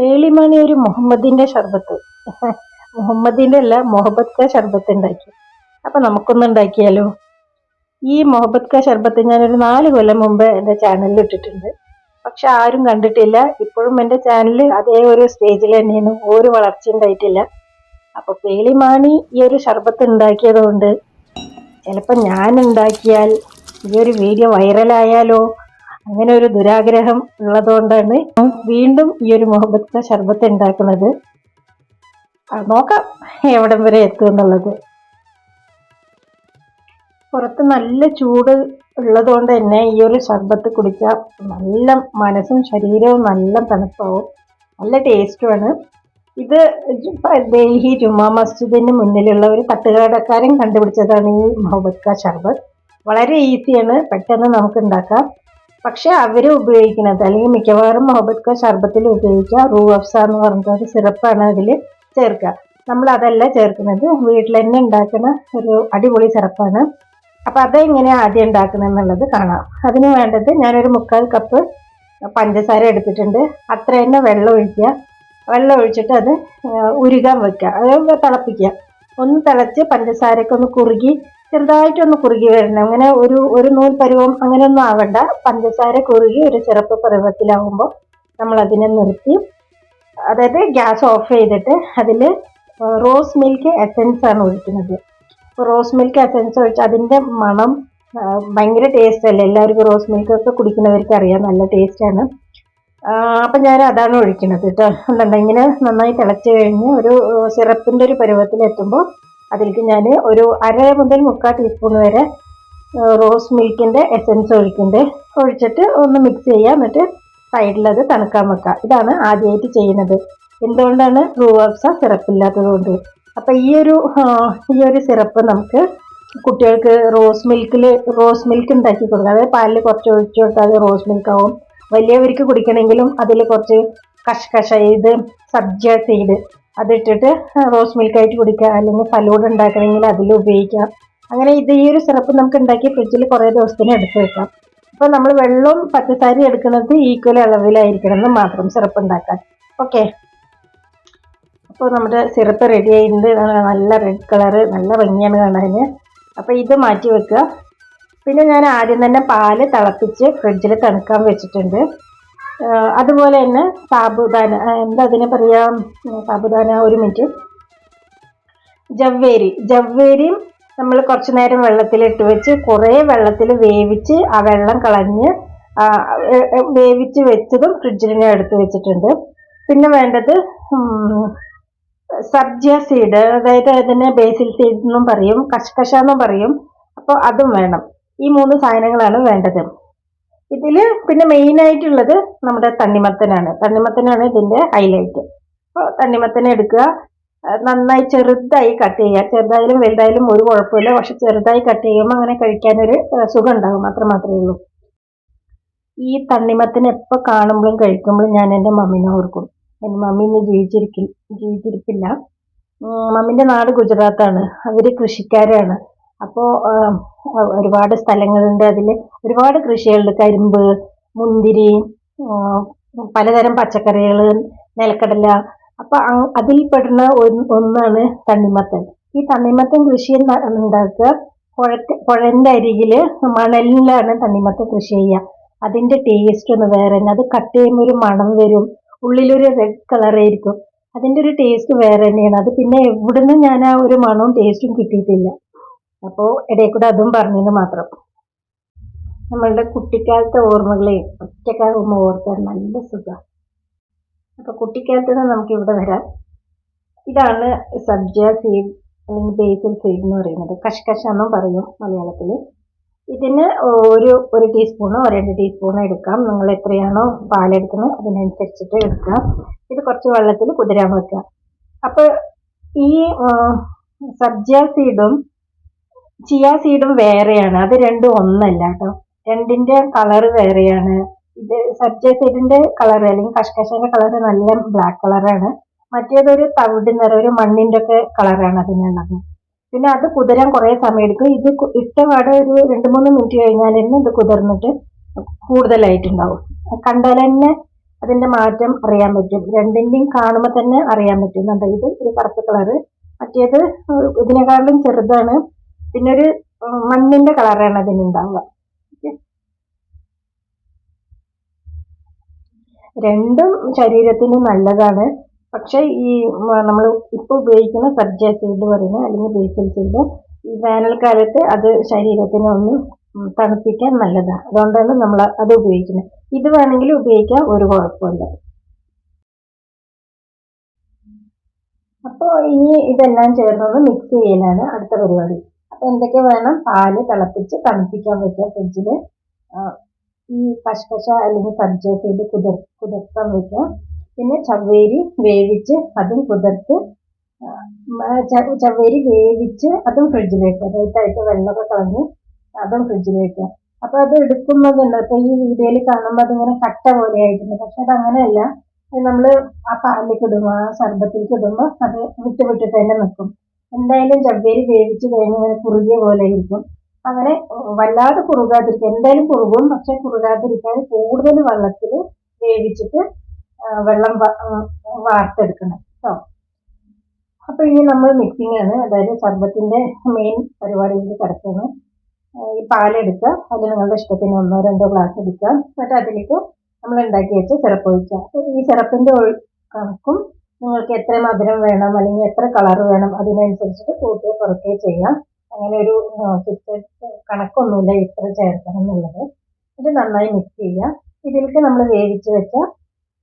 പേളിമണി ഒരു മുഹമ്മദിന്റെ ഷർബത്ത് മുഹമ്മദിന്റെ അല്ല മൊഹബത്ത് ക ഷർബത്ത് ഉണ്ടാക്കി. അപ്പൊ നമുക്കൊന്ന് ഉണ്ടാക്കിയാലോ? ഈ മൊഹബത്ത് ക ഷർബത്ത് ഞാനൊരു നാല് കൊല്ലം മുമ്പ് എന്റെ ചാനലിൽ ഇട്ടിട്ടുണ്ട്. പക്ഷെ ആരും കണ്ടിട്ടില്ല. ഇപ്പോഴും എന്റെ ചാനൽ അതേ ഒരു സ്റ്റേജിൽ തന്നെയാണ്. ഒരു വളർച്ച ഉണ്ടായിട്ടില്ല. അപ്പൊ പേളിമാണി ഈ ഒരു ഷർബത്ത് ഉണ്ടാക്കിയത് കൊണ്ട് ചിലപ്പോൾ ഞാൻ ഉണ്ടാക്കിയാൽ ഈ ഒരു വീഡിയോ വൈറലായാലോ അങ്ങനെ ഒരു ദുരാഗ്രഹം ഉള്ളതുകൊണ്ടാണ് വീണ്ടും ഈ ഒരു മുഹബത്ത് ശർബത്ത് ഉണ്ടാക്കുന്നത്. നോക്കാം എവിടം വരെ എത്തും എന്നുള്ളത്. പുറത്ത് നല്ല ചൂട് ഉള്ളതുകൊണ്ട് തന്നെ ഈ ഒരു ശർബത്ത് കുടിച്ചാൽ നല്ല മനസ്സും ശരീരവും നല്ല തണുപ്പാവും. നല്ല ടേസ്റ്റുമാണ്. ഇത് ഡൽഹി ജുമാ മസ്ജിദിന് മുന്നിലുള്ള ഒരു തട്ടുകടക്കാരൻ കണ്ടുപിടിച്ചതാണ് ഈ മുഹബത്ത് ക ശർബത്ത്. വളരെ ഈസിയാണ്. പെട്ടെന്ന് നമുക്ക് ഉണ്ടാക്കാം. പക്ഷെ അവർ ഉപയോഗിക്കുന്നത് അല്ലെങ്കിൽ മിക്കവാറും മുഹബത്ത് ശർബത്തിൽ ഉപയോഗിക്കുക റൂ അഫ്സ എന്ന് പറഞ്ഞിട്ട് ഒരു സിറപ്പാണ് അതിൽ ചേർക്കുക. നമ്മൾ അതല്ല ചേർക്കുന്നത്. വീട്ടിൽ തന്നെ ഉണ്ടാക്കുന്ന ഒരു അടിപൊളി സിറപ്പാണ്. അപ്പം അതെങ്ങനെയാണ് ആദ്യം ഉണ്ടാക്കുന്നത് എന്നുള്ളത് കാണാം. അതിന് വേണ്ടത് ഞാനൊരു മുക്കാൽ കപ്പ് പഞ്ചസാര എടുത്തിട്ടുണ്ട്. അത്ര തന്നെ വെള്ളം ഒഴിക്കുക. വെള്ളം ഒഴിച്ചിട്ട് അത് ഉരുകാൻ വെക്കുക. അത് തിളപ്പിക്കുക. ഒന്ന് തിളച്ച് പഞ്ചസാരയ്ക്ക് ഒന്ന് കുറുകി ചെറുതായിട്ടൊന്ന് കുറുകി വരണം. അങ്ങനെ ഒരു ഒരു നൂൽ പരുവം അങ്ങനെയൊന്നും ആവണ്ട. പഞ്ചസാര കുറുകി ഒരു ചെറുപ്പ് പരുവത്തിലാവുമ്പോൾ നമ്മൾ അതിനെ നിർത്തി അതായത് ഗ്യാസ് ഓഫ് ചെയ്തിട്ട് അതിൽ റോസ് മിൽക്ക് എസൻസ് ആണ് ഒഴിക്കുന്നത്. റോസ് മിൽക്ക് എസൻസ് ഒഴിച്ച് അതിന്റെ മണം ഭയങ്കര ടേസ്റ്റ് അല്ലേ? എല്ലാവർക്കും റോസ് മിൽക്ക് ഒക്കെ കുടിക്കുന്നവർക്ക് അറിയാം നല്ല ടേസ്റ്റാണ് അപ്പം ഞാൻ അതാണ് ഒഴിക്കുന്നത് കേട്ടോ ഇങ്ങനെ നന്നായി തിളച്ച് കഴിഞ്ഞ് ഒരു സിറപ്പിന്റെ ഒരു പരുവത്തിൽ എത്തുമ്പോൾ അതിലേക്ക് ഞാൻ ഒരു അര മുതൽ മുക്കാൽ ടീസ്പൂൺ വരെ റോസ് മിൽക്കിന്റെ എസൻസ് ഒഴിക്കുന്നുണ്ട്. ഒഴിച്ചിട്ട് ഒന്ന് മിക്സ് ചെയ്യുക എന്നിട്ട് സൈഡിലത് തണുക്കാൻ വെക്കുക ഇതാണ് ആദ്യമായിട്ട് ചെയ്യുന്നത്. എന്തുകൊണ്ടാണ് റൂവബ്സ സിറപ്പില്ലാത്തത് കൊണ്ട് അപ്പം ഈ ഒരു ഈ ഒരു സിറപ്പ് നമുക്ക് കുട്ടികൾക്ക് റോസ് മിൽക്കിൽ റോസ് മിൽക്ക് ഉണ്ടാക്കി കൊടുക്കുക അതായത് പാലിൽ കുറച്ച് ഒഴിച്ചു കൊടുത്താൽ റോസ് മിൽക്ക് ആവും വലിയവർക്ക് കുടിക്കണമെങ്കിലും അതിൽ കുറച്ച് കഷ്കഷ ഇത് സബ്ജ സീഡ് അതിട്ടിട്ട് റോസ് മിൽക്കായിട്ട് കുടിക്കുക അല്ലെങ്കിൽ ഫലൂഡ ഉണ്ടാക്കണമെങ്കിൽ അതിൽ ഉപയോഗിക്കാം. അങ്ങനെ ഇത് ഈ ഒരു സിറപ്പ് നമുക്ക് ഉണ്ടാക്കി ഫ്രിഡ്ജിൽ കുറേ ദിവസത്തിന് എടുത്ത് വെക്കാം. അപ്പോൾ നമ്മൾ വെള്ളവും പച്ചസാരയും എടുക്കുന്നത് ഈക്വൽ അളവിലായിരിക്കണം എന്ന് മാത്രം സിറപ്പ് ഉണ്ടാക്കാൻ. ഓക്കെ അപ്പോൾ നമ്മുടെ സിറപ്പ് റെഡി ആയിട്ടുണ്ട്. നല്ല റെഡ് കളറ് നല്ല ഭംഗിയാണ് കാണാൻ. അപ്പോൾ ഇത് മാറ്റി വെക്കുക. പിന്നെ ഞാൻ ആദ്യം തന്നെ പാൽ തിളപ്പിച്ച് ഫ്രിഡ്ജിൽ തണുക്കാൻ വെച്ചിട്ടുണ്ട്. അതുപോലെ തന്നെ സാബുദാന എന്താ അതിനെ പറയാം? സാബുദാന ഒരു മിനിറ്റ്. ജവ്വേരി. ജവ്വേരിയും നമ്മൾ കുറച്ച് നേരം വെള്ളത്തിലിട്ട് വെച്ച് കുറേ വെള്ളത്തിൽ വേവിച്ച് ആ വെള്ളം കളഞ്ഞ് വേവിച്ച് വെച്ചതും ഫ്രിഡ്ജിൽ ഞാൻ എടുത്ത് വെച്ചിട്ടുണ്ട്. പിന്നെ വേണ്ടത് സബ്ജിയ സബ്ജ സീഡ് അതായത് അതിനെ ബേസിൽ സീഡ് എന്നും പറയും കഷ്കഷ എന്നും പറയും. അപ്പോൾ അതും വേണം. ഈ മൂന്ന് സാധനങ്ങളാണ് വേണ്ടത്. ഇതിൽ പിന്നെ മെയിൻ ആയിട്ടുള്ളത് നമ്മുടെ തണ്ണിമത്തനാണ്. തണ്ണിമത്തനാണ് ഇതിന്റെ ഹൈലൈറ്റ് അപ്പോൾ തണ്ണിമത്തന എടുക്കുക. നന്നായി ചെറുതായി കട്ട് ചെയ്യുക. ചെറുതായാലും വലുതായാലും ഒരു കുഴപ്പമില്ല. പക്ഷെ ചെറുതായി കട്ട് ചെയ്യുമ്പോൾ അങ്ങനെ കഴിക്കാനൊരു സുഖം ഉണ്ടാകും അത്ര മാത്രമേ ഉള്ളൂ. ഈ തണ്ണിമത്തിന് എപ്പോൾ കാണുമ്പോഴും കഴിക്കുമ്പോഴും ഞാൻ എന്റെ മമ്മീനെ ഓർക്കും. എന്റെ മമ്മി ഇന്ന് ജീവിച്ചിരിക്കില്ല ജീവിച്ചിരിപ്പില്ല. മമ്മീന്റെ നാട് ഗുജറാത്താണ്. അവർ കൃഷിക്കാരാണ്. അപ്പോൾ ഒരുപാട് സ്ഥലങ്ങളുണ്ട്. അതിൽ ഒരുപാട് കൃഷികളുണ്ട്. കരിമ്പ് മുന്തിരി പലതരം പച്ചക്കറികൾ നിലക്കടല അപ്പൊ അതിൽ പെടുന്ന ഒന്നാണ് തണ്ണിമത്തൻ. ഈ തണ്ണിമത്തൻ കൃഷി ഉണ്ടാക്കുക. പുഴ പുഴന്റെ അരികിൽ മണലിലാണ് തണ്ണിമത്തൻ കൃഷി ചെയ്യുക. അതിന്റെ ടേസ്റ്റ് ഒന്ന് വേറെ തന്നെ. അത് കട്ട് ചെയ്യുമ്പോൾ ഒരു മണം വരും. ഉള്ളിലൊരു റെഡ് കളറായിരിക്കും അതിന്റെ ഒരു ടേസ്റ്റ് വേറെ തന്നെയാണ്. അത് പിന്നെ എവിടുന്ന് ഞാൻ ആ ഒരു മണവും ടേസ്റ്റും കിട്ടിയിട്ടില്ല. അപ്പോൾ ഇടയിൽ കൂടെ അതും പറഞ്ഞെന്ന് മാത്രം. നമ്മളുടെ കുട്ടിക്കാലത്തെ ഓർമ്മകളെ ഒറ്റക്കാകുമ്പോൾ ഓർക്കാൻ നല്ല സുഖമാണ് അപ്പോൾ കുട്ടിക്കാലത്ത് നിന്ന് നമുക്ക് ഇവിടെ വരാം. ഇതാണ് സബ്ജ സീഡ് അല്ലെങ്കിൽ ബേസിൽ സീഡ് എന്ന് പറയുന്നത്. കഷ്കഷ എന്നും പറയും മലയാളത്തിൽ ഇതിന് ഒരു ഒരു ടീസ്പൂണോ രണ്ട് ടീസ്പൂണോ എടുക്കാം. നിങ്ങൾ എത്രയാണോ പാലെടുക്കുന്നത് അതിനനുസരിച്ചിട്ട് എടുക്കാം ഇത് കുറച്ച് വെള്ളത്തിൽ കുതിരാൻ വെക്കുക. അപ്പോൾ ഈ സബ്ജ സീഡും ചിയ സീഡും വേറെയാണ്. അത് രണ്ടും ഒന്നല്ല കേട്ടോ രണ്ടിന്റെ കളർ വേറെയാണ്. ഇത് സബ്ജ സീഡിന്റെ കളർ അല്ലെങ്കിൽ കഷ്കശന്റെ കളർ നല്ല ബ്ലാക്ക് കളറാണ് മറ്റേതൊരു തവിട് നിറ ഒരു മണ്ണിന്റെ ഒക്കെ കളറാണ് അതിനുള്ളത് പിന്നെ അത് കുതിരാൻ കുറേ സമയം എടുക്കും. ഇത് ഇട്ട പാടെ ഒരു രണ്ട് മൂന്ന് മിനിറ്റ് കഴിഞ്ഞാൽ തന്നെ ഇത് കുതിർന്നിട്ട് കൂടുതലായിട്ടുണ്ടാവും. കണ്ടാൽ തന്നെ അതിന്റെ മാറ്റം അറിയാൻ പറ്റും. രണ്ടിന്റെയും കാണുമ്പോൾ തന്നെ അറിയാൻ പറ്റും. കണ്ടോ ഇത് ഒരു കറുപ്പ് കളറ് മറ്റേത് ഇതിനെക്കാളും ചെറുതാണ്. പിന്നെ ഒരു മണ്ണിന്റെ കളറാണ് അതിനുണ്ടാവുക. രണ്ടും ശരീരത്തിന് നല്ലതാണ്. പക്ഷേ ഈ നമ്മൾ ഇപ്പോൾ ഉപയോഗിക്കുന്ന സബ്ജാസിഡ് സീഡ് പറയുന്ന അല്ലെങ്കിൽ ബേസൽ സീഡ് ഈ വേനൽക്കാലത്ത് അത് ശരീരത്തിന് ഒന്ന് തണുപ്പിക്കാൻ നല്ലതാണ്. അതുകൊണ്ടാണ് നമ്മൾ അത് ഉപയോഗിക്കുന്നത്. ഇത് വേണമെങ്കിൽ ഉപയോഗിക്കാം ഒരു കുഴപ്പമില്ല. അപ്പോൾ ഇനി ഇതെല്ലാം ചേർന്നത് മിക്സ് ചെയ്യലാണ് അടുത്ത പരിപാടി. എന്തൊക്കെ വേണം? പാൽ തിളപ്പിച്ച് തണുപ്പിക്കാൻ വെക്കുക. ഫ്രിഡ്ജിൽ ഈ കശകശ അല്ലെങ്കിൽ സബ്ജ ചെയ്ത് കുതിർ കുതിർത്താൻ വെക്കുക. പിന്നെ ചവ്വേരി വേവിച്ച് അതും കുതിർത്ത് ചവ്വേരി വേവിച്ച് അതും ഫ്രിഡ്ജിൽ വെക്കുക. ലൈറ്റായിട്ട് വെള്ളമൊക്കെ കളഞ്ഞ് അതും ഫ്രിഡ്ജിൽ വെക്കുക. അപ്പോൾ അത് എടുക്കുന്നതുണ്ട് അപ്പോൾ ഈ വീഡിയോയിൽ കാണുമ്പോൾ അതിങ്ങനെ കട്ട പോലെ ആയിട്ടുണ്ട് പക്ഷെ അത് അങ്ങനെയല്ല നമ്മൾ ആ പാലിലേക്ക് ഇടുമ്പോൾ ആ ശർബത്തിലേക്ക് ഇടുമ്പോൾ അത് വിട്ട് വിട്ടിട്ട് തന്നെ നിൽക്കും. എന്തായാലും ചവ്വേരി വേവിച്ച് കഴിഞ്ഞാൽ കുറുകിയ പോലെ ഇരിക്കും അങ്ങനെ വല്ലാതെ കുറുകാതിരിക്കുക. എന്തായാലും കുറുകും പക്ഷെ കുറുകാതിരിക്കാൻ കൂടുതൽ വെള്ളത്തിൽ വേവിച്ചിട്ട് വെള്ളം വാർത്തെടുക്കണം കേട്ടോ അപ്പോൾ ഇനി നമ്മൾ മിക്സിംഗ് ആണ്. അതായത് സർബത്തിന്റെ മെയിൻ പരിപാടിയിൽ കിടക്കുന്നു ഈ പാലെടുക്കുക അതിൽ നിങ്ങളുടെ ഇഷ്ടത്തിന് ഒന്നോ രണ്ടോ ഗ്ലാസ് എടുക്കുക. എന്നിട്ട് അതിലേക്ക് നമ്മൾ ഉണ്ടാക്കി വെച്ച് സിറപ്പ് ഒഴിക്കുക. ഈ സിറപ്പിന്റെ കണക്കും നിങ്ങൾക്ക് എത്ര മധുരം വേണം അല്ലെങ്കിൽ എത്ര കളർ വേണം അതിനനുസരിച്ചിട്ട് കൂട്ടുകയോ കുറയ്ക്കുകയോ ചെയ്യാം. അങ്ങനെ ഒരു ഫിക്സഡ് കണക്കൊന്നുമില്ല ഇത്ര ചേർക്കണം എന്നുള്ളത്. ഇത് നന്നായി മിക്സ് ചെയ്യുക. ഇതിലേക്ക് നമ്മൾ വേവിച്ച് വെച്ച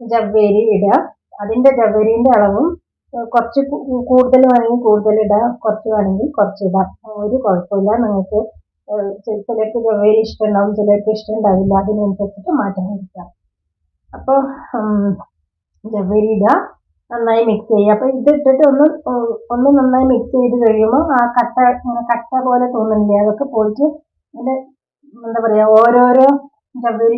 ജവ്വേരി ഇടുക. അതിന്റെ ജവ്വേരിന്റെ അളവും കുറച്ച് കൂടുതൽ വേണമെങ്കിൽ കൂടുതൽ ഇടാം കുറച്ച് വേണമെങ്കിൽ കുറച്ച് ഇടാം. ഒരു കുഴപ്പമില്ല. നിങ്ങൾക്ക് ചിലർക്ക് ജവ്വേരി ഇഷ്ടമുണ്ടാവും ചിലർക്ക് ഇഷ്ടമുണ്ടാവില്ല. അതിനനുസരിച്ചിട്ട് മാറ്റം വരുത്താം. അപ്പോൾ ജവ്വേരി ഇടുക. നന്നായി മിക്സ് ചെയ്യുക. അപ്പോൾ ഇത് ഇട്ടിട്ട് ഒന്ന് ഒന്ന് നന്നായി മിക്സ് ചെയ്ത് കഴിയുമ്പോൾ ആ കട്ട ഇങ്ങനെ കട്ട പോലെ തോന്നുന്നില്ലേ? അതൊക്കെ പോയിട്ട് അതിന്റെ എന്താ പറയുക ഓരോരോ ജവ്വേരി ജവ്വേരി